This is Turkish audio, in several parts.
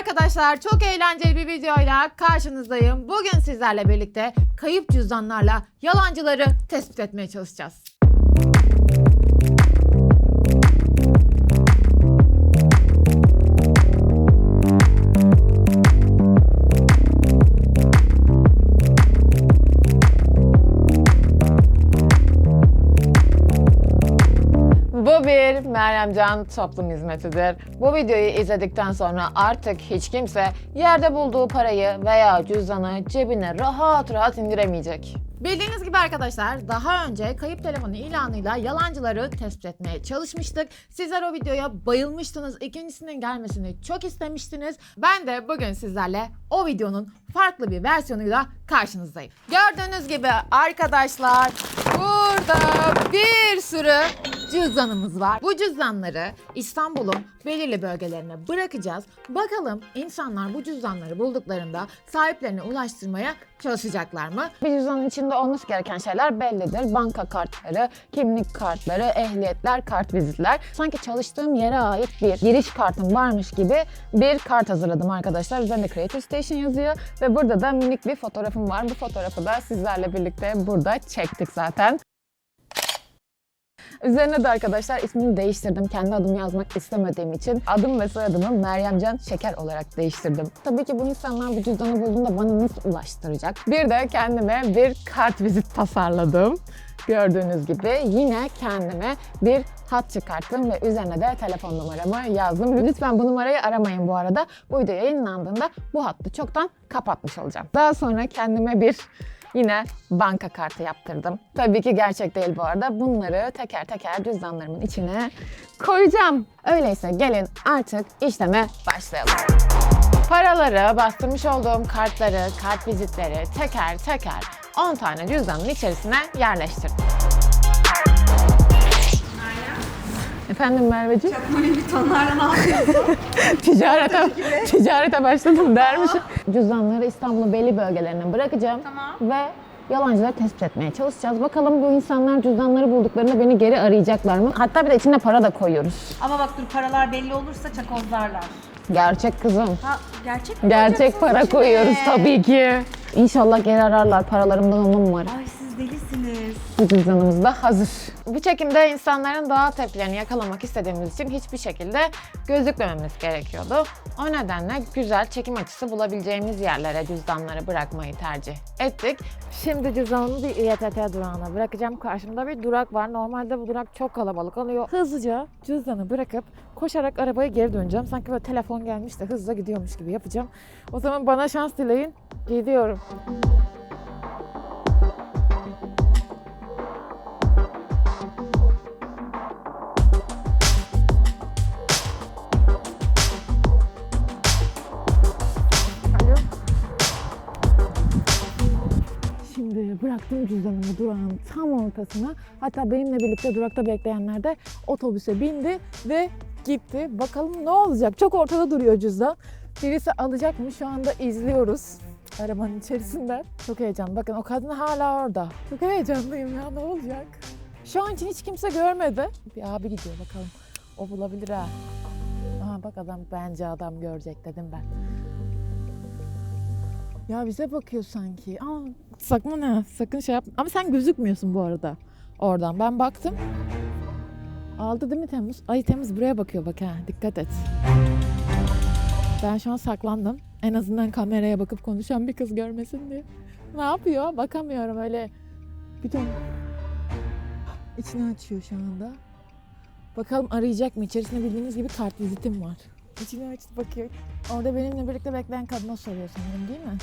arkadaşlar çok eğlenceli bir videoyla karşınızdayım. Bugün sizlerle birlikte kayıp cüzdanlarla yalancıları tespit etmeye çalışacağız. Bir Meryemcan toplum hizmetidir. Bu videoyu izledikten sonra artık hiç kimse yerde bulduğu parayı veya cüzdanı cebine rahat rahat indiremeyecek. Bildiğiniz gibi arkadaşlar daha önce kayıp telefonu ilanıyla yalancıları tespit etmeye çalışmıştık. Sizler o videoya bayılmıştınız. İkincisinin gelmesini çok istemiştiniz. Ben de bugün sizlerle o videonun farklı bir versiyonuyla karşınızdayım. Gördüğünüz gibi arkadaşlar burada bir sürü cüzdanımız var. Bu cüzdanları İstanbul'un belirli bölgelerine bırakacağız. Bakalım insanlar bu cüzdanları bulduklarında sahiplerine ulaştırmaya çalışacaklar mı? Bir cüzdanın içinde olması gereken şeyler bellidir. Banka kartları, kimlik kartları, ehliyetler, kart vizitler. Sanki çalıştığım yere ait bir giriş kartım varmış gibi bir kart hazırladım arkadaşlar. Üzerinde Creative Station yazıyor ve burada da minik bir fotoğrafım var. Bu fotoğrafı da sizlerle birlikte burada çektik zaten. Üzerine de arkadaşlar ismini değiştirdim. Kendi adımı yazmak istemediğim için adım ve soyadımı Meryemcan Şeker olarak değiştirdim. Tabii ki bu insanlar bu cüzdanı bulduğunda bana nasıl ulaştıracak? Bir de kendime bir kart vizit tasarladım. Gördüğünüz gibi yine kendime bir hat çıkarttım ve üzerine de telefon numaramı yazdım. Lütfen bu numarayı aramayın bu arada. Bu video yayınlandığında bu hattı çoktan kapatmış olacağım. Daha sonra kendime bir Yine banka kartı yaptırdım. Tabii ki gerçek değil bu arada. Bunları teker teker cüzdanlarımın içine koyacağım. Öyleyse gelin artık işleme başlayalım. Paraları, bastırmış olduğum kartları, kart vizitleri teker teker 10 tane cüzdanın içerisine yerleştirdim. Efendim Merveciğim? Böyle tonlarla ne yapıyorsun? ticarete, ticarete başladım dermişim. Cüzdanları İstanbul'un belli bölgelerine bırakacağım. Tamam. Ve yalancıları tespit etmeye çalışacağız. Bakalım bu insanlar cüzdanları bulduklarında beni geri arayacaklar mı? Hatta bir de içine para da koyuyoruz. Ama bak dur paralar belli olursa çakozlarlar. Gerçek kızım. Ha gerçek mi Gerçek para içine? koyuyoruz tabii ki. İnşallah geri ararlar. Paralarımdan on numara. Ay siz delisiniz. Bu cüzdanımız da hazır. Bu çekimde insanların doğal tepkilerini yakalamak istediğimiz için hiçbir şekilde gözükmememiz gerekiyordu. O nedenle güzel çekim açısı bulabileceğimiz yerlere cüzdanları bırakmayı tercih ettik. Şimdi cüzdanımı bir İETT durağına bırakacağım. Karşımda bir durak var. Normalde bu durak çok kalabalık oluyor. Hızlıca cüzdanı bırakıp koşarak arabaya geri döneceğim. Sanki böyle telefon gelmiş de hızla gidiyormuş gibi yapacağım. O zaman bana şans dileyin. Gidiyorum. Alo. Şimdi bıraktım cüzdanımı durağın tam ortasına. Hatta benimle birlikte durakta bekleyenler de otobüse bindi ve gitti. Bakalım ne olacak? Çok ortada duruyor cüzdan. Birisi alacak mı? Şu anda izliyoruz arabanın içerisinden. Çok heyecan. Bakın o kadın hala orada. Çok heyecanlıyım ya. Ne olacak? Şu an için hiç kimse görmedi. Bir abi gidiyor bakalım. O bulabilir ha. Aha bak adam bence adam görecek dedim ben. Ya bize bakıyor sanki. Aa, sakın ha, sakın şey yap. Ama sen gözükmüyorsun bu arada oradan. Ben baktım. Aldı değil mi Temmuz? Ay Temmuz buraya bakıyor bak ha. Dikkat et. Ben şu an saklandım. En azından kameraya bakıp konuşan bir kız görmesin diye. Ne yapıyor? Bakamıyorum öyle. Bir dön. İçini açıyor şu anda. Bakalım arayacak mı? İçerisinde bildiğiniz gibi kart vizitim var. İçini açtı bakıyor. Orada benimle birlikte bekleyen kadına soruyor sanırım değil mi?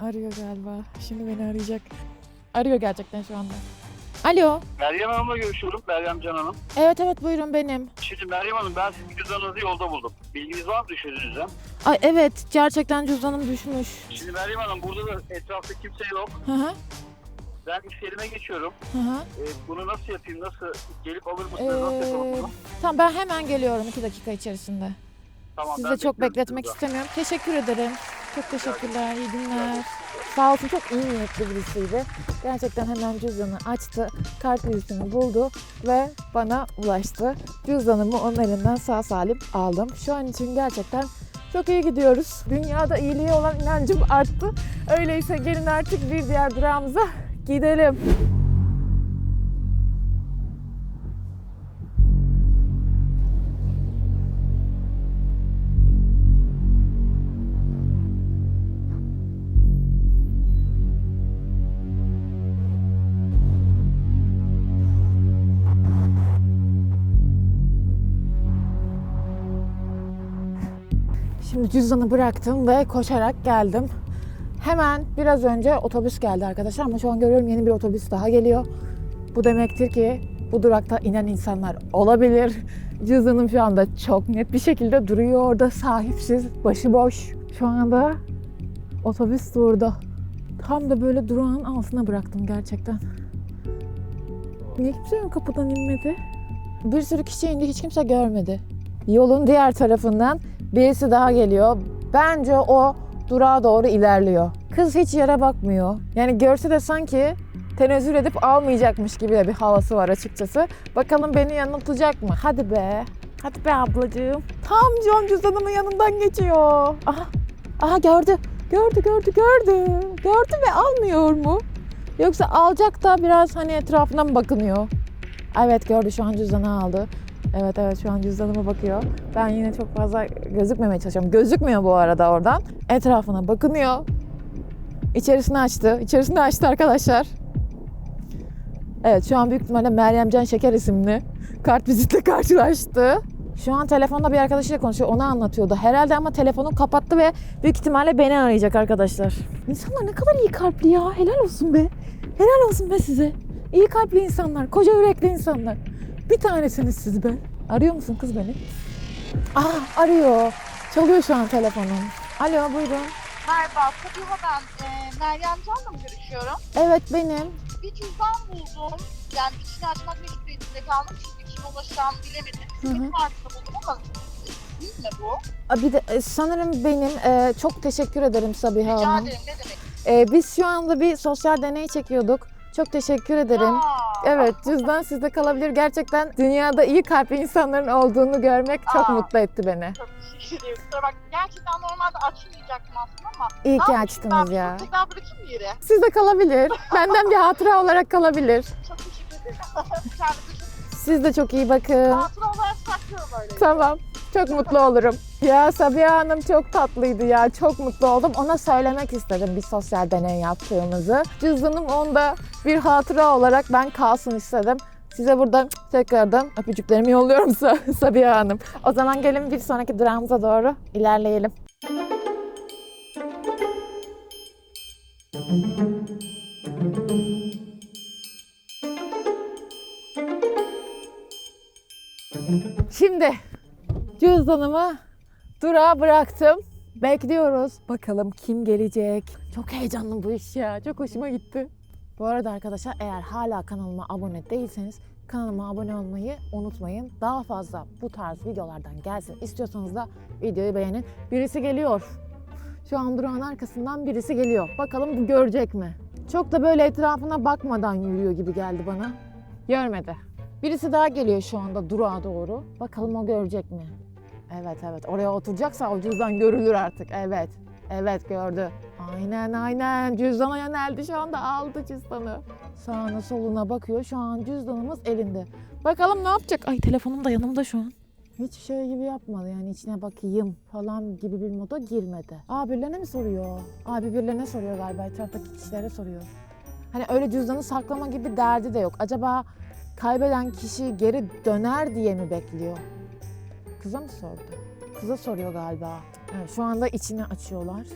Arıyor galiba. Şimdi beni arayacak. Arıyor gerçekten şu anda. Alo. Meryem Hanım'la görüşüyorum. Meryem Can Hanım. Evet evet buyurun benim. Şimdi Meryem Hanım ben sizin cüzdanınızı yolda buldum. Bilginiz var mı düşürdüğünüzden? Ay evet gerçekten cüzdanım düşmüş. Şimdi Meryem Hanım burada da etrafta kimse yok. Hı hı. Ben iş yerime geçiyorum. Hı hı. Ee, bunu nasıl yapayım? Nasıl gelip alır mısınız? Nasıl yapalım Ee, bunu? tamam ben hemen geliyorum iki dakika içerisinde. Tamam, Sizi ben de çok bekliyorum bekletmek sizi istemiyorum. Teşekkür ederim. Çok teşekkürler. İyi günler. Sağ olsun çok iyi niyetli birisiydi. Gerçekten hemen cüzdanı açtı. Kart vizitini buldu ve bana ulaştı. Cüzdanımı onun elinden sağ salim aldım. Şu an için gerçekten Çok iyi gidiyoruz. Dünyada iyiliğe olan inancım arttı. Öyleyse gelin artık bir diğer durağımıza gidelim. Şimdi cüzdanı bıraktım ve koşarak geldim. Hemen biraz önce otobüs geldi arkadaşlar ama şu an görüyorum yeni bir otobüs daha geliyor. Bu demektir ki bu durakta inen insanlar olabilir. Cüzdanım şu anda çok net bir şekilde duruyor orada sahipsiz, başıboş. Şu anda otobüs durdu. Tam da böyle durağın altına bıraktım gerçekten. Niye kimse ön kapıdan inmedi? Bir sürü kişi indi hiç kimse görmedi. Yolun diğer tarafından birisi daha geliyor. Bence o durağa doğru ilerliyor. Kız hiç yere bakmıyor. Yani görse de sanki tenezzül edip almayacakmış gibi de bir havası var açıkçası. Bakalım beni yanıltacak mı? Hadi be. Hadi be ablacığım. Tam John cüzdanımın yanından geçiyor. Aha. Aha gördü. Gördü gördü gördü. Gördü ve almıyor mu? Yoksa alacak da biraz hani etrafına mı bakınıyor? Evet gördü şu an cüzdanı aldı. Evet evet şu an cüzdanıma bakıyor. Ben yine çok fazla gözükmemeye çalışıyorum. Gözükmüyor bu arada oradan. Etrafına bakınıyor. İçerisini açtı. İçerisini açtı arkadaşlar. Evet şu an büyük ihtimalle Meryemcan Şeker isimli kartvizitle karşılaştı. Şu an telefonda bir arkadaşıyla konuşuyor. Onu anlatıyordu. Herhalde ama telefonu kapattı ve büyük ihtimalle beni arayacak arkadaşlar. İnsanlar ne kadar iyi kalpli ya. Helal olsun be. Helal olsun be size. İyi kalpli insanlar. Koca yürekli insanlar. Bir tanesiniz siz be. Arıyor musun kız beni? Aa arıyor. Çalıyor şu an telefonum. Alo buyurun. Merhaba, Sabiha ben. E, Meryem Can'la mı görüşüyorum? Evet benim. Bir cüzdan buldum. Yani içini açmak mecburiyetinde kaldım çünkü kime ulaşacağımı bilemedim. Sizin kartını buldum ama değil mi bu? Aa, Bir de e, sanırım benim. E, çok teşekkür ederim Sabiha Rica Hanım. ederim, ne demek? E, biz şu anda bir sosyal deney çekiyorduk. Çok teşekkür ederim. Evet cüzdan sizde kalabilir. Gerçekten dünyada iyi kalpli insanların olduğunu görmek çok Aa. mutlu etti beni. Çok teşekkür ederim. Kusura bak, gerçekten normalde açmayacaktım aslında ama İyi ki ben açtınız ya. tekrar bırakayım mı yere? Sizde kalabilir. Benden bir hatıra olarak kalabilir. Çok teşekkür ederim. Kendinize Siz de çok iyi bakın. hatıra olarak saklıyorum öyle. Tamam. Çok mutlu olurum. Ya Sabiha Hanım çok tatlıydı ya. Çok mutlu oldum. Ona söylemek istedim bir sosyal deney yaptığımızı. Cüzdanım onda bir hatıra olarak ben kalsın istedim. Size burada tekrardan öpücüklerimi yolluyorum Sa- Sabiha Hanım. O zaman gelin bir sonraki durağımıza doğru ilerleyelim. Şimdi cüzdanımı durağa bıraktım. Bekliyoruz. Bakalım kim gelecek. Çok heyecanlı bu iş ya. Çok hoşuma gitti. Bu arada arkadaşlar eğer hala kanalıma abone değilseniz kanalıma abone olmayı unutmayın. Daha fazla bu tarz videolardan gelsin istiyorsanız da videoyu beğenin. Birisi geliyor. Şu an durağın arkasından birisi geliyor. Bakalım bu görecek mi? Çok da böyle etrafına bakmadan yürüyor gibi geldi bana. Görmedi. Birisi daha geliyor şu anda durağa doğru. Bakalım o görecek mi? Evet evet oraya oturacaksa o cüzdan görülür artık. Evet. Evet gördü. Aynen aynen cüzdana yöneldi şu anda aldı cüzdanı. Sağına soluna bakıyor şu an cüzdanımız elinde. Bakalım ne yapacak? Ay telefonum da yanımda şu an. Hiç şey gibi yapmadı yani içine bakayım falan gibi bir moda girmedi. Aa birilerine mi soruyor? Aa birbirlerine soruyor galiba etraftaki kişilere soruyor. Hani öyle cüzdanı saklama gibi derdi de yok. Acaba kaybeden kişi geri döner diye mi bekliyor? Kıza mı sordu? Kıza soruyor galiba. Evet, şu anda içini açıyorlar.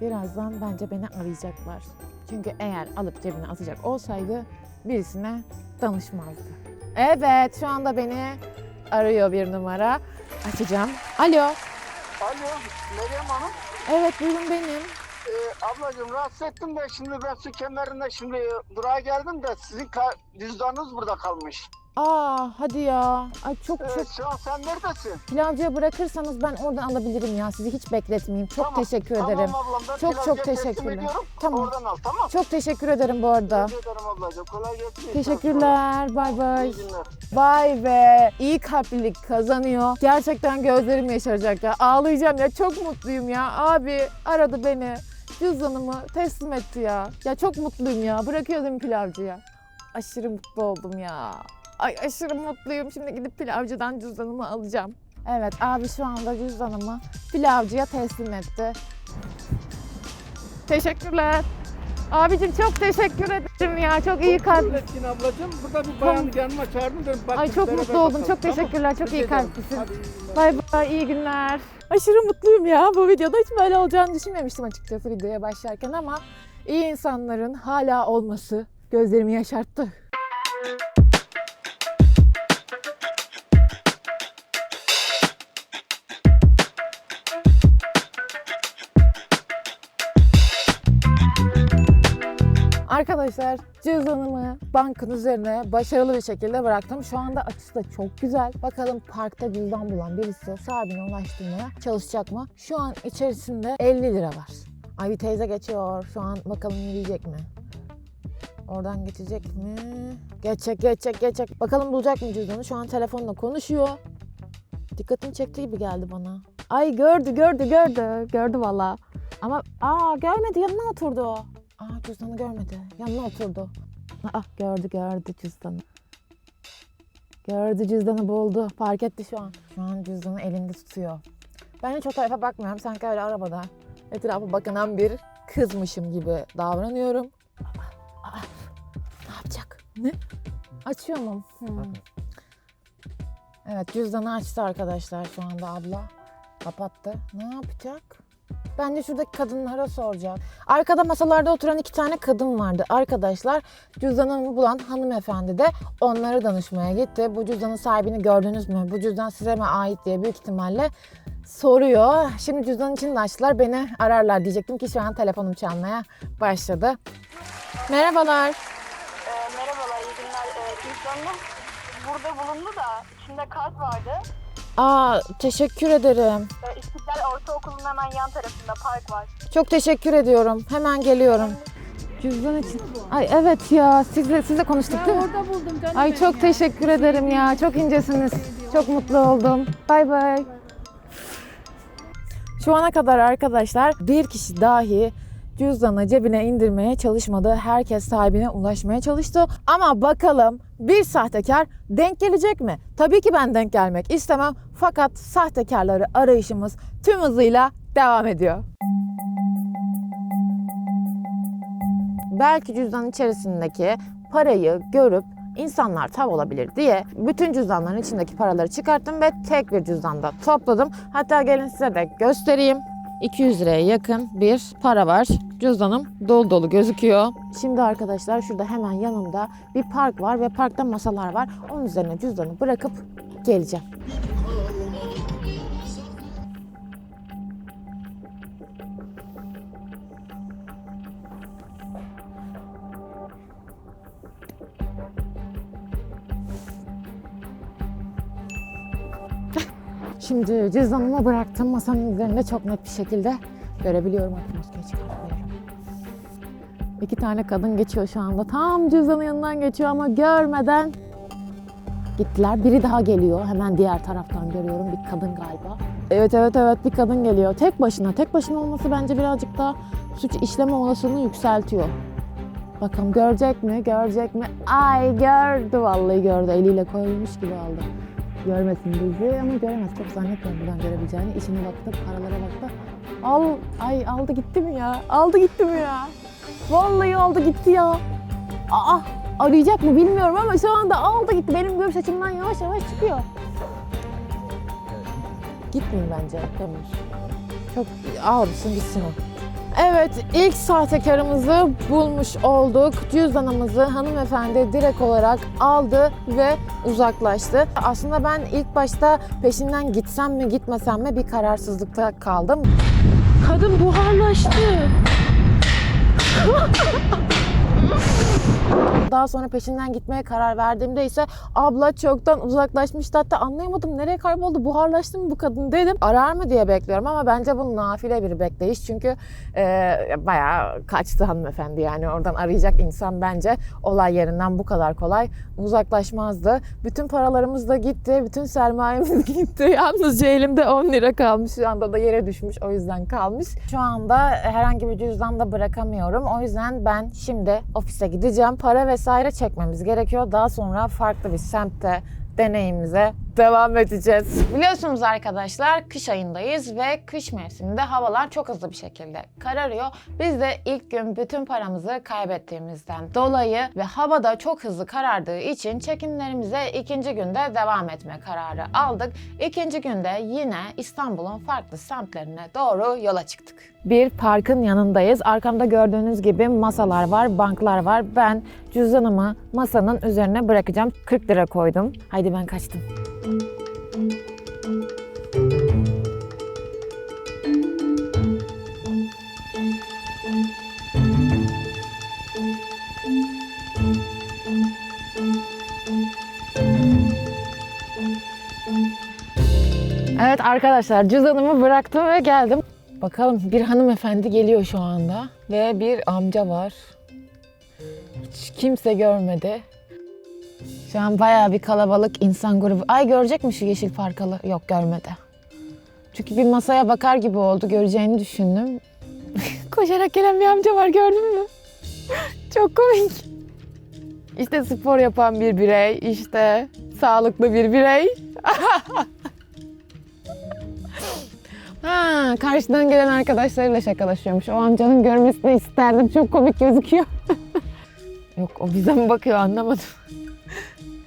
Birazdan bence beni arayacaklar. Çünkü eğer alıp cebine atacak olsaydı birisine danışmazdı. Evet şu anda beni arıyor bir numara. Açacağım. Alo. Alo Meryem Hanım. Evet buyurun benim. Ee, ablacığım rahatsız ettim de şimdi ben su kemerinde şimdi durağa geldim de sizin ka- cüzdanınız burada kalmış. Aa hadi ya. Ay çok çok Evet, şu an sen neredesin? pilavcıya bırakırsanız ben oradan alabilirim ya. Sizi hiç bekletmeyeyim. Çok Tamam, teşekkür tamam ederim. ablam, ben Çok pilavcıya çok teslim teşekkürler. ediyorum. Tamam. Oradan al tamam. Çok teşekkür ederim bu arada. Rica ederim ablacığım. Kolay gelsin. Teşekkürler. Bay bay. İyi günler. Vay be. İyi kalplilik kazanıyor. Gerçekten gözlerim yaşaracak ya. Ağlayacağım ya. Çok mutluyum ya. Abi aradı beni. Cüzdanımı teslim etti ya. Ya çok mutluyum ya. Bırakıyordum pilavcıya. Aşırı mutlu oldum ya. Ay aşırı mutluyum. Şimdi gidip pilavcıdan cüzdanımı alacağım. Evet abi şu anda cüzdanımı pilavcıya teslim etti. Teşekkürler. Abicim çok teşekkür ederim ya. Çok iyi kalp. Etkin ablacığım. Burada bir bayanı yanıma çağırdım. Dedim, bak Ay çok beraber mutlu oldum. bakalım, Çok tamam? teşekkürler. Çok Rica iyi ederim. kalplisin. Hadi iyi günler. Bay bay iyi günler. Aşırı mutluyum ya bu videoda. Hiç böyle olacağını düşünmemiştim açıkçası videoya başlarken ama iyi insanların hala olması gözlerimi yaşarttı. Arkadaşlar cüzdanımı bankın üzerine başarılı bir şekilde bıraktım. Şu anda açısı da çok güzel. Bakalım parkta cüzdan bulan birisi sahibine ulaştırmaya çalışacak mı? Şu an içerisinde 50 lira var. Ay bir teyze geçiyor. Şu an bakalım yürüyecek mi? Oradan geçecek mi? Geçecek, geçecek, geçecek. Bakalım bulacak mı cüzdanı? Şu an telefonla konuşuyor. Dikkatimi çekti gibi geldi bana. Ay gördü, gördü, gördü. Gördü valla. Ama aa görmedi yanına oturdu. Aa cüzdanı görmedi. Yanına oturdu. Aa gördü gördü cüzdanı. Gördü cüzdanı buldu. Fark etti şu an. Şu an cüzdanı elinde tutuyor. Ben hiç o tarafa bakmıyorum. Sanki öyle arabada etrafa bakınan bir kızmışım gibi davranıyorum. Aa, aa, ne yapacak? Ne? Açıyor mu? Hmm. Evet cüzdanı açtı arkadaşlar şu anda abla. Kapattı. Ne yapacak? Bence şuradaki kadınlara soracağım. Arkada masalarda oturan iki tane kadın vardı. Arkadaşlar cüzdanımı bulan hanımefendi de onlara danışmaya gitti. Bu cüzdanın sahibini gördünüz mü? Bu cüzdan size mi ait diye büyük ihtimalle soruyor. Şimdi cüzdanın içini de açtılar. Beni ararlar diyecektim ki şu an telefonum çalmaya başladı. Merhabalar. Ee, merhabalar, iyi günler. Ee, cüzdanım burada bulundu da içinde kart vardı. Aa teşekkür ederim. Ee, İstiklal Ortaokulu'nun hemen yan tarafında park var. Çok teşekkür ediyorum. Hemen geliyorum. Cüzdan için. Ay evet ya sizle sizle konuştuk değil mi? Orada buldum canım. Ay çok teşekkür ederim ya. Çok incesiniz. Çok mutlu oldum. Bay bay. Şu ana kadar arkadaşlar bir kişi dahi cüzdanı cebine indirmeye çalışmadı. Herkes sahibine ulaşmaya çalıştı. Ama bakalım bir sahtekar denk gelecek mi? Tabii ki ben denk gelmek istemem. Fakat sahtekarları arayışımız tüm hızıyla devam ediyor. Belki cüzdanın içerisindeki parayı görüp insanlar tav olabilir diye bütün cüzdanların içindeki paraları çıkarttım ve tek bir cüzdanda topladım. Hatta gelin size de göstereyim. 200 liraya yakın bir para var. Cüzdanım dolu dolu gözüküyor. Şimdi arkadaşlar şurada hemen yanımda bir park var ve parkta masalar var. Onun üzerine cüzdanı bırakıp geleceğim. Şimdi cüzdanımı bıraktım masanın üzerinde çok net bir şekilde görebiliyorum. Artık maskeyi çıkartıyorum. İki tane kadın geçiyor şu anda. Tam cüzdanın yanından geçiyor ama görmeden gittiler. Biri daha geliyor. Hemen diğer taraftan görüyorum. Bir kadın galiba. Evet evet evet bir kadın geliyor. Tek başına. Tek başına olması bence birazcık daha suç işleme olasılığını yükseltiyor. Bakalım görecek mi? Görecek mi? Ay gördü vallahi gördü. Eliyle koymuş gibi aldı. Görmesin bizi ama göremez. Çok zannetmiyorum buradan görebileceğini. İçine baktı, paralara baktı. Al, ay aldı gitti mi ya? Aldı gitti mi ya? Vallahi aldı gitti ya. Aa, arayacak mı bilmiyorum ama şu anda aldı gitti. Benim görüş açımdan yavaş yavaş çıkıyor. Gitmeyin bence Demir. Çok alsın gitsin o. Evet, ilk sahtekarımızı bulmuş olduk. Cüzdanımızı hanımefendi direkt olarak aldı ve uzaklaştı. Aslında ben ilk başta peşinden gitsem mi gitmesem mi bir kararsızlıkta kaldım. Kadın buharlaştı. Daha sonra peşinden gitmeye karar verdiğimde ise abla çoktan uzaklaşmıştı. Hatta anlayamadım nereye kayboldu, buharlaştı mı bu kadın dedim. Arar mı diye bekliyorum ama bence bu nafile bir bekleyiş. Çünkü e, bayağı kaçtı hanımefendi yani oradan arayacak insan bence olay yerinden bu kadar kolay uzaklaşmazdı. Bütün paralarımız da gitti, bütün sermayemiz gitti. Yalnızca elimde 10 lira kalmış. Şu anda da yere düşmüş o yüzden kalmış. Şu anda herhangi bir cüzdan da bırakamıyorum. O yüzden ben şimdi ofise gideceğim. Para vesaire çekmemiz gerekiyor. Daha sonra farklı bir semtte deneyimize devam edeceğiz. Biliyorsunuz arkadaşlar kış ayındayız ve kış mevsiminde havalar çok hızlı bir şekilde kararıyor. Biz de ilk gün bütün paramızı kaybettiğimizden dolayı ve havada çok hızlı karardığı için çekimlerimize ikinci günde devam etme kararı aldık. İkinci günde yine İstanbul'un farklı semtlerine doğru yola çıktık. Bir parkın yanındayız. Arkamda gördüğünüz gibi masalar var, banklar var. Ben cüzdanımı masanın üzerine bırakacağım. 40 lira koydum. Haydi ben kaçtım. Evet arkadaşlar cüzdanımı bıraktım ve geldim. Bakalım bir hanımefendi geliyor şu anda ve bir amca var. Hiç kimse görmedi. Şu an bayağı bir kalabalık insan grubu. Ay görecek mi şu yeşil parkalı? Yok görmedi. Çünkü bir masaya bakar gibi oldu. Göreceğini düşündüm. Koşarak gelen bir amca var gördün mü? Çok komik. İşte spor yapan bir birey, işte sağlıklı bir birey. Ha, karşıdan gelen arkadaşlarıyla şakalaşıyormuş. O amcanın görmesini isterdim. Çok komik gözüküyor. Yok o bize mi bakıyor anlamadım.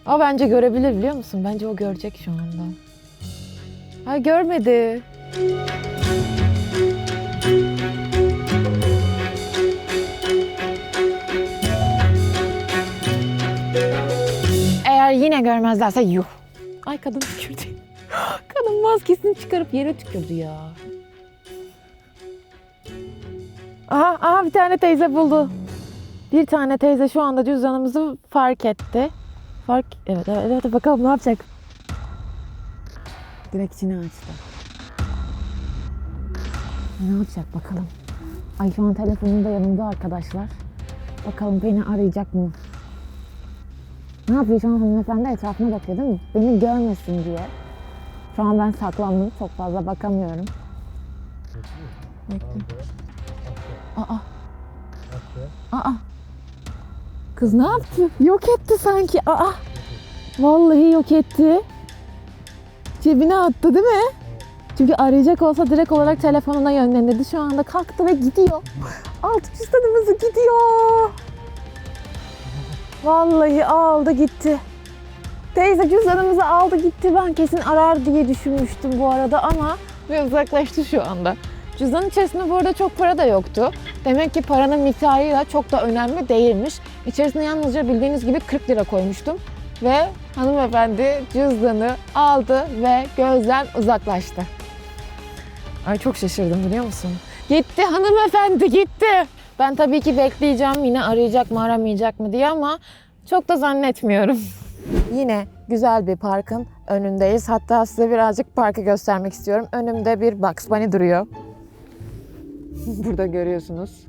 Ama bence görebilir biliyor musun? Bence o görecek şu anda. Ay görmedi. Eğer yine görmezlerse yuh. Ay kadın tükürdü. Kadın maskesini çıkarıp yere tükürdü ya. Aha, aha bir tane teyze buldu. Bir tane teyze şu anda cüzdanımızı fark etti. Fark, evet evet, evet bakalım ne yapacak. Direkt içine açtı. Ne yapacak bakalım. Ay şu an telefonum da yanımda arkadaşlar. Bakalım beni arayacak mı? Ne yapıyor şu an hanımefendi etrafına bakıyor değil mi? Beni görmesin diye. Şu an ben saklandım. Çok fazla bakamıyorum. Bekle. Aa. Aa. Kız ne yaptı? Yok etti sanki. Aa. Vallahi yok etti. Cebine attı değil mi? Çünkü arayacak olsa direkt olarak telefonuna yönlendirdi. Şu anda kalktı ve gidiyor. Alt cüzdanımızı gidiyor. Vallahi aldı gitti. Teyze cüzdanımızı aldı gitti. Ben kesin arar diye düşünmüştüm bu arada ama ve uzaklaştı şu anda. Cüzdanın içerisinde bu arada çok para da yoktu. Demek ki paranın miktarıyla çok da önemli değilmiş. İçerisine yalnızca bildiğiniz gibi 40 lira koymuştum. Ve hanımefendi cüzdanı aldı ve gözden uzaklaştı. Ay çok şaşırdım biliyor musun? Gitti hanımefendi gitti. Ben tabii ki bekleyeceğim yine arayacak mı aramayacak mı diye ama çok da zannetmiyorum. Yine güzel bir parkın önündeyiz. Hatta size birazcık parkı göstermek istiyorum. Önümde bir Bugs Bunny duruyor. Burada görüyorsunuz.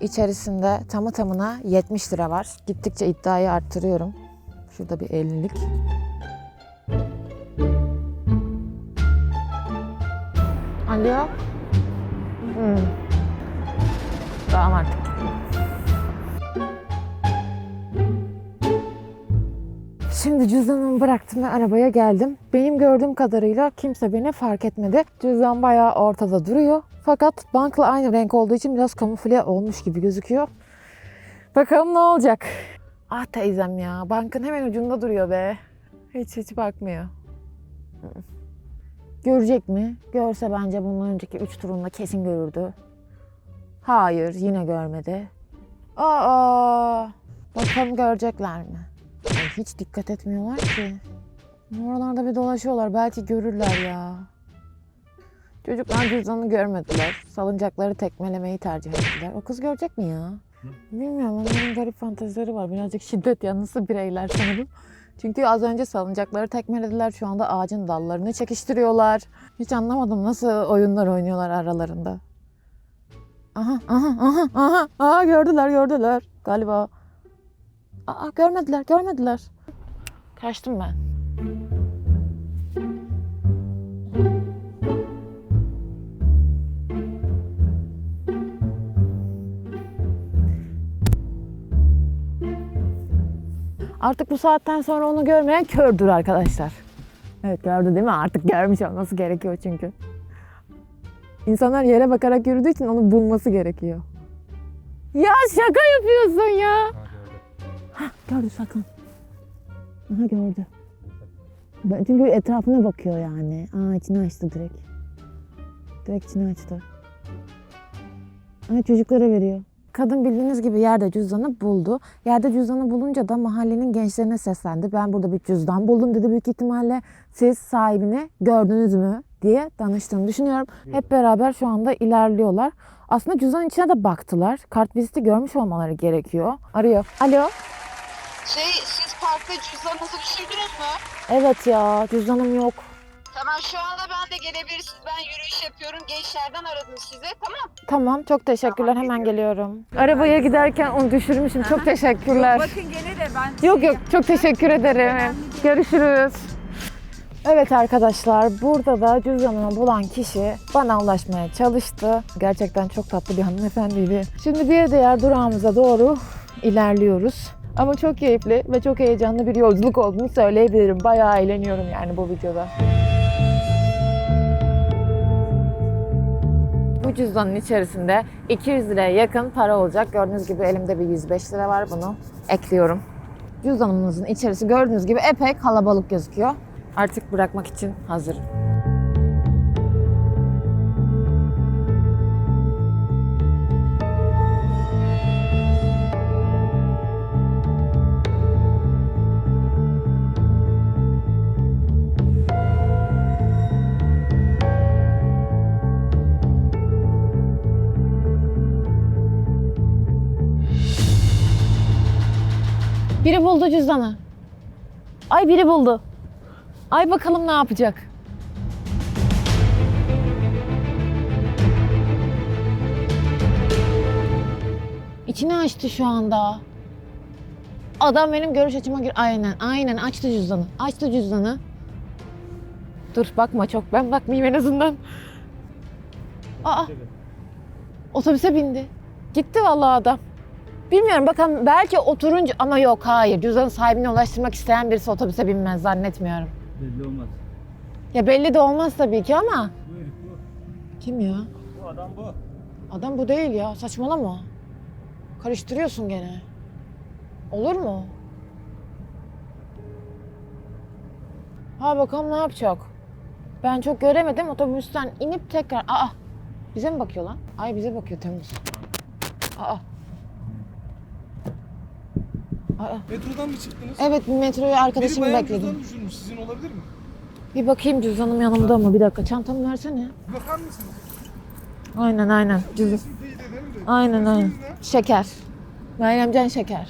İçerisinde tamı tamına 70 lira var. Gittikçe iddiayı arttırıyorum. Şurada bir 50'lik. Alo? Hmm. Tamam artık. Şimdi cüzdanımı bıraktım ve arabaya geldim. Benim gördüğüm kadarıyla kimse beni fark etmedi. Cüzdan bayağı ortada duruyor. Fakat bankla aynı renk olduğu için biraz kamufle olmuş gibi gözüküyor. Bakalım ne olacak. Ah teyzem ya. Bankın hemen ucunda duruyor be. Hiç hiç bakmıyor. Görecek mi? Görse bence bundan önceki 3 turunda kesin görürdü. Hayır, yine görmedi. Aa! Bakalım görecekler mi? Ay, hiç dikkat etmiyorlar ki. Oralarda bir dolaşıyorlar. Belki görürler ya. Çocuklar cüzdanı görmediler. Salıncakları tekmelemeyi tercih ettiler. O kız görecek mi ya? Bilmiyorum onların garip fantezileri var. Birazcık şiddet yanlısı bireyler sanırım. Çünkü az önce salıncakları tekmelediler. Şu anda ağacın dallarını çekiştiriyorlar. Hiç anlamadım nasıl oyunlar oynuyorlar aralarında. Aha aha aha aha. Aa gördüler gördüler galiba. Aa görmediler görmediler. Kaçtım ben. Artık bu saatten sonra onu görmeyen kördür arkadaşlar. Evet gördü değil mi? Artık görmüş olması gerekiyor çünkü. İnsanlar yere bakarak yürüdüğü için onu bulması gerekiyor. Ya şaka yapıyorsun ya. Hah, gördü sakın. Aha gördü. Ben çünkü etrafına bakıyor yani. Aa içini açtı direkt. Direkt içini açtı. Aa çocuklara veriyor. Kadın bildiğiniz gibi yerde cüzdanı buldu. Yerde cüzdanı bulunca da mahallenin gençlerine seslendi. Ben burada bir cüzdan buldum dedi büyük ihtimalle. Siz sahibini gördünüz mü diye danıştığını düşünüyorum. Hep beraber şu anda ilerliyorlar. Aslında cüzdanın içine de baktılar. Kart viziti görmüş olmaları gerekiyor. Arıyor. Alo. Şey siz parkta cüzdanınızı düşürdünüz mü? Evet ya cüzdanım yok. Tamam şu anda ben de gelebilirsiniz. Ben yürüyüş yapıyorum. Gençlerden aradım sizi. Tamam. Tamam çok teşekkürler hemen geliyorum. Arabaya giderken onu düşürmüşüm. Çok teşekkürler. Bakın gene de ben Yok yok çok teşekkür ederim. Görüşürüz. Evet arkadaşlar burada da cüzdanımı bulan kişi bana ulaşmaya çalıştı. Gerçekten çok tatlı bir hanımefendiydi. Şimdi bir diğer durağımıza doğru ilerliyoruz. Ama çok keyifli ve çok heyecanlı bir yolculuk olduğunu söyleyebilirim. Bayağı eğleniyorum yani bu videoda. Bu cüzdanın içerisinde 200 liraya yakın para olacak. Gördüğünüz gibi elimde bir 105 lira var. Bunu ekliyorum. Cüzdanımızın içerisi gördüğünüz gibi epey kalabalık gözüküyor. Artık bırakmak için hazırım. Biri buldu cüzdanı. Ay biri buldu. Ay bakalım ne yapacak. İçini açtı şu anda. Adam benim görüş açıma gir. Aynen, aynen açtı cüzdanı. Açtı cüzdanı. Dur bakma çok. Ben bakmayayım en azından. Aa. Otobüse bindi. Gitti vallahi adam. Bilmiyorum bakalım belki oturunca ama yok hayır. Cüzdanın sahibine ulaştırmak isteyen birisi otobüse binmez zannetmiyorum. Belli olmaz. Ya belli de olmaz tabii ki ama. Bu herif bu. Kim ya? Bu adam bu. Adam bu değil ya saçmalama. Karıştırıyorsun gene. Olur mu? Ha bakalım ne yapacak? Ben çok göremedim otobüsten inip tekrar... Aa bize mi bakıyor lan? Ay bize bakıyor Temmuz. Aa. Aa. Metrodan mı çıktınız? Evet metroyu Biri arkadaşımı bayağı bekledim. cüzdan düşürmüş. Sizin olabilir mi? Bir bakayım cüzdanım yanımda mı? Bir dakika çantamı versene. Bakar mısınız? Aynen aynen. Cüzdan. İsim teyit ederim de. Aynen aynen. İsminiz ne? Şeker. Meryemcan Şeker.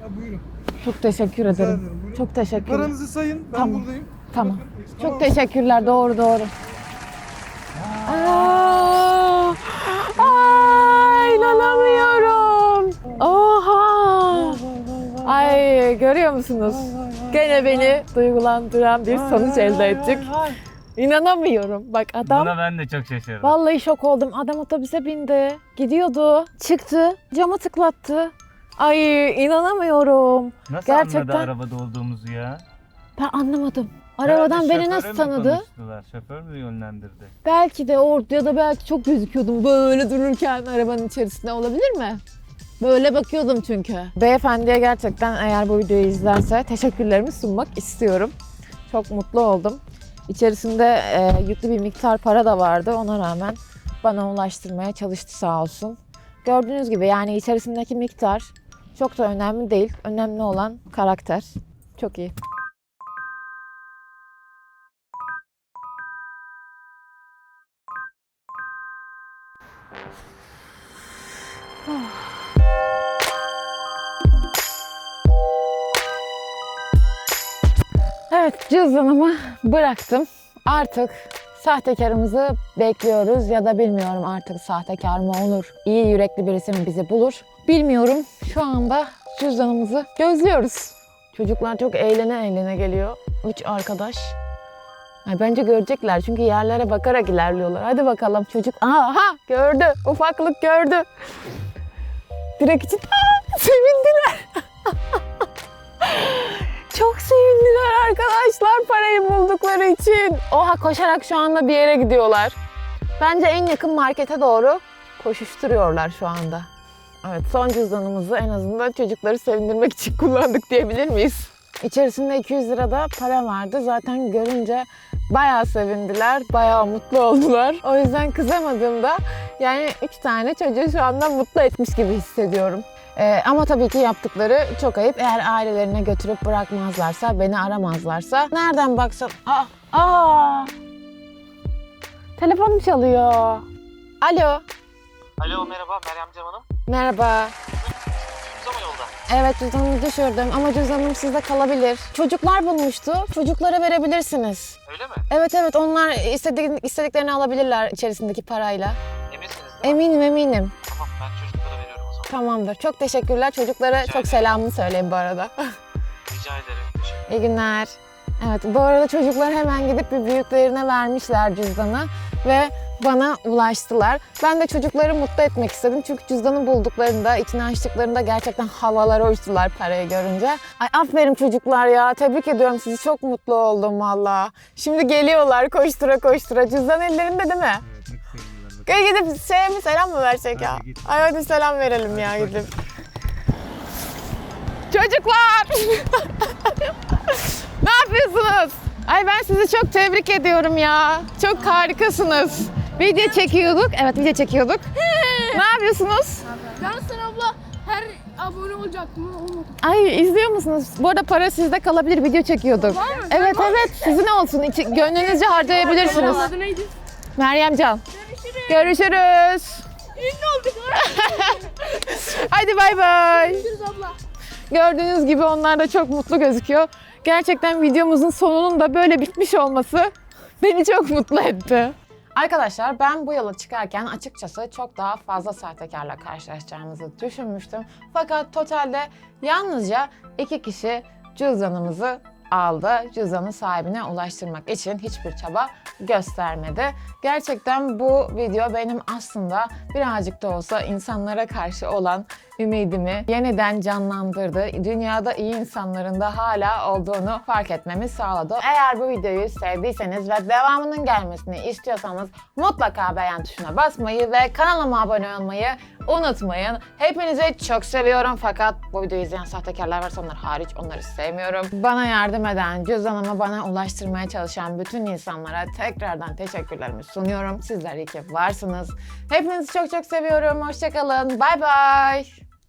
Ha buyurun. Çok teşekkür ederim. ederim. Buyurun. Çok teşekkürler. Paranızı sayın. Ben Tamam. buradayım. Tamam. Bakın, Çok teşekkürler. Doğru doğru. Ay görüyor musunuz? Gene beni duygulandıran bir sonuç elde ettik. İnanamıyorum. Bak adam Buna ben de çok şaşırdım. Vallahi şok oldum. Adam otobüse bindi. Gidiyordu. Çıktı. Cama tıklattı. Ay inanamıyorum. Nasıl gerçekten- anladı arabada olduğumuzu ya? Ben anlamadım. Arabadan Herhalde beni nasıl tanıdı? Şoför mü yönlendirdi? Belki de orada ya da belki çok gözüküyordum böyle dururken arabanın içerisinde olabilir mi? Böyle bakıyordum çünkü. Beyefendiye gerçekten eğer bu videoyu izlerse teşekkürlerimi sunmak istiyorum. Çok mutlu oldum. İçerisinde e, yüklü bir miktar para da vardı. Ona rağmen bana ulaştırmaya çalıştı sağ olsun. Gördüğünüz gibi yani içerisindeki miktar çok da önemli değil. Önemli olan karakter. Çok iyi. Ah. Evet cüzdanımı bıraktım. Artık sahtekarımızı bekliyoruz ya da bilmiyorum artık sahtekar mı olur, iyi yürekli birisi mi bizi bulur bilmiyorum. Şu anda cüzdanımızı gözlüyoruz. Çocuklar çok eğlene eğlene geliyor. Üç arkadaş. Ay, bence görecekler çünkü yerlere bakarak ilerliyorlar. Hadi bakalım çocuk. Aha gördü. Ufaklık gördü. Direkt için Aa, sevindiler. Çok sevindiler arkadaşlar parayı buldukları için. Oha koşarak şu anda bir yere gidiyorlar. Bence en yakın markete doğru koşuşturuyorlar şu anda. Evet son cüzdanımızı en azından çocukları sevindirmek için kullandık diyebilir miyiz? İçerisinde 200 lira da para vardı. Zaten görünce bayağı sevindiler, bayağı mutlu oldular. O yüzden kızamadığımda yani üç tane çocuğu şu anda mutlu etmiş gibi hissediyorum. Ee, ama tabii ki yaptıkları çok ayıp. Eğer ailelerine götürüp bırakmazlarsa, beni aramazlarsa nereden baksan... Aa, aa! Telefonum çalıyor. Alo. Alo merhaba Meryem Hanım. Merhaba. Evet cüzdanımı düşürdüm ama cüzdanım sizde kalabilir. Çocuklar bulmuştu. Çocuklara verebilirsiniz. Öyle mi? Evet evet onlar istedik, istediklerini alabilirler içerisindeki parayla. Eminsiniz değil mi? Eminim eminim. Tamam ben çocuklara veriyorum o zaman. Tamamdır. Çok teşekkürler. Çocuklara çok selamını söyleyin bu arada. Rica ederim. Teşekkür İyi günler. Evet bu arada çocuklar hemen gidip bir büyüklerine vermişler cüzdanı ve bana ulaştılar. Ben de çocukları mutlu etmek istedim çünkü cüzdanı bulduklarında, içini açtıklarında gerçekten havalara uçtular parayı görünce. Ay aferin çocuklar ya, tebrik ediyorum sizi. Çok mutlu oldum valla. Şimdi geliyorlar koştura koştura. Cüzdan ellerinde değil mi? Gel gidip şeye mi selam mı versek ya? Hadi. Ay hadi selam verelim ya gidip. Çocuklar! ne yapıyorsunuz? Ay ben sizi çok tebrik ediyorum ya. Çok harikasınız. Video çekiyorduk. Evet video çekiyorduk. ne yapıyorsunuz? Ben sana abla her abone olacaktım ama olmadı. Ay izliyor musunuz? Bu arada para sizde kalabilir. Video çekiyorduk. Evet evet sizin olsun. İçi, gönlünüzce harcayabilirsiniz. Adı neydi? Meryem Can. Görüşürüz. Ünlü olduk. Hadi bay bay. Görüşürüz abla. Gördüğünüz gibi onlar da çok mutlu gözüküyor. Gerçekten videomuzun sonunun da böyle bitmiş olması beni çok mutlu etti. Arkadaşlar ben bu yola çıkarken açıkçası çok daha fazla sahtekarla karşılaşacağımızı düşünmüştüm. Fakat totalde yalnızca iki kişi cüzdanımızı aldı. Cüzdanın sahibine ulaştırmak için hiçbir çaba göstermedi. Gerçekten bu video benim aslında birazcık da olsa insanlara karşı olan ümidimi yeniden canlandırdı. Dünyada iyi insanların da hala olduğunu fark etmemi sağladı. Eğer bu videoyu sevdiyseniz ve devamının gelmesini istiyorsanız mutlaka beğen tuşuna basmayı ve kanalıma abone olmayı unutmayın. Hepinizi çok seviyorum fakat bu videoyu izleyen sahtekarlar varsa onlar hariç onları sevmiyorum. Bana yardım eden, cüzdanımı bana ulaştırmaya çalışan bütün insanlara tekrardan teşekkürlerimi sunuyorum. Sizler iyi ki varsınız. Hepinizi çok çok seviyorum. Hoşçakalın. Bay bay.